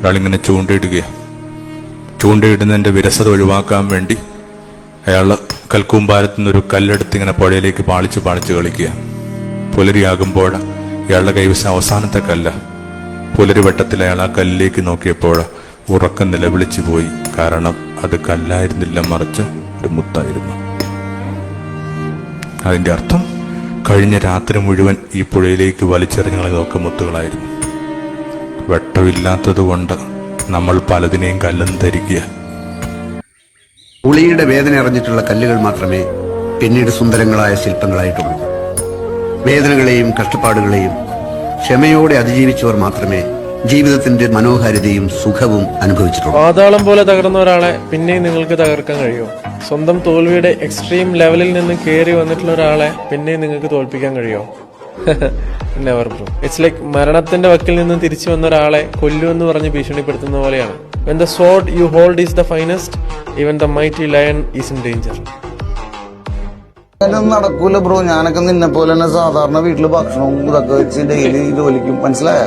ഒരാളിങ്ങനെ ചൂണ്ടയിടുകയാണ് ചൂണ്ടയിടുന്നതിന്റെ വിരസത ഒഴിവാക്കാൻ വേണ്ടി അയാൾ കൽക്കൂമ്പാരത്തു നിന്നൊരു കല്ലെടുത്ത് ഇങ്ങനെ പുഴയിലേക്ക് പാളിച്ച് പാളിച്ച് കളിക്കുക. പുലരിയാകുമ്പോൾ ഇയാളുടെ കൈവശം അവസാനത്തെ കല്ല. പുലരിവട്ടത്തിൽ അയാൾ ആ കല്ലിലേക്ക് നോക്കിയപ്പോൾ ഉറക്കം നിലവിളിച്ചു പോയി. കാരണം അത് കല്ലായിരുന്നില്ല മറിച്ച് ഒരു മുത്തായിരുന്നു. അതിന്റെ അർത്ഥം കഴിഞ്ഞ രാത്രി മുഴുവൻ ഈ പുഴയിലേക്ക് വലിച്ചെറിഞ്ഞതൊക്കെ മുത്തുകളായിരുന്നു. വെട്ടമില്ലാത്തത് കൊണ്ട് നമ്മൾ പലതിനെയും കല്ലെന്ന് ധരിക്കുക ഉളിയുടെ വേദന അറിഞ്ഞിട്ടുള്ള കല്ലുകൾ മാത്രമേ പിന്നീട് സുന്ദരങ്ങളായ ശില്പങ്ങളായിട്ടുള്ളൂ വേദനകളെയും കഷ്ടപ്പാടുകളെയും ക്ഷമയോടെ അതിജീവിച്ചവർ മാത്രമേ ജീവിതത്തിന്റെ മനോഹാരിതയും സുഖവും അനുഭവിച്ചിട്ടുള്ളൂ. പാതാളം പോലെ തകർന്ന ഒരാളെ പിന്നെയും നിങ്ങൾക്ക് തകർക്കാൻ കഴിയുമോ സ്വന്തം തോൽവിയുടെ എക്സ്ട്രീം ലെവലിൽ നിന്ന് കയറി വന്നിട്ടുള്ള ഒരാളെ പിന്നെയും നിങ്ങൾക്ക് തോൽപ്പിക്കാൻ കഴിയുമോ നെവർ ബ്രോ ഇറ്റ്സ് ലൈക്ക് മരണത്തിന്റെ വക്കിൽ നിന്ന് തിരിച്ചു വന്ന ഒരാളെ കൊല്ലുമെന്ന് പറഞ്ഞ് ഭീഷണിപ്പെടുത്തുന്ന പോലെയാണ്. When the sword you hold is the finest even the mighty lion is in danger നടക്കൂല ബ്രോ ഞാനൊക്കെ നിന്നെ പോലെ തന്നെ സാധാരണ വീട്ടിൽ ഭക്ഷണവും ഇതൊക്കെ വെച്ച് ഡെയിലി ജോലിക്കും. മനസ്സിലായ?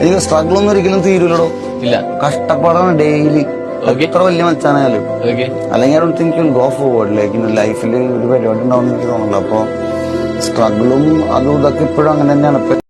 എനിക്ക് സ്ട്രഗിൾ ഒന്നും ഒരിക്കലും തീരൂലടോ. ഇല്ല. കഷ്ടപ്പാടാണ് ഡെയിലി. എത്ര വലിയ മച്ചാനായാലും. ഓക്കെ അല്ലെങ്കിൽ I don't think you go forward like ലൈഫിൽ ഒരു പരിപാടി ഉണ്ടാവും എനിക്ക് തോന്നുന്നില്ല അപ്പൊ സ്ട്രഗിളും അതും ഇതൊക്കെ ഇപ്പോഴും അങ്ങനെ തന്നെയാണ്.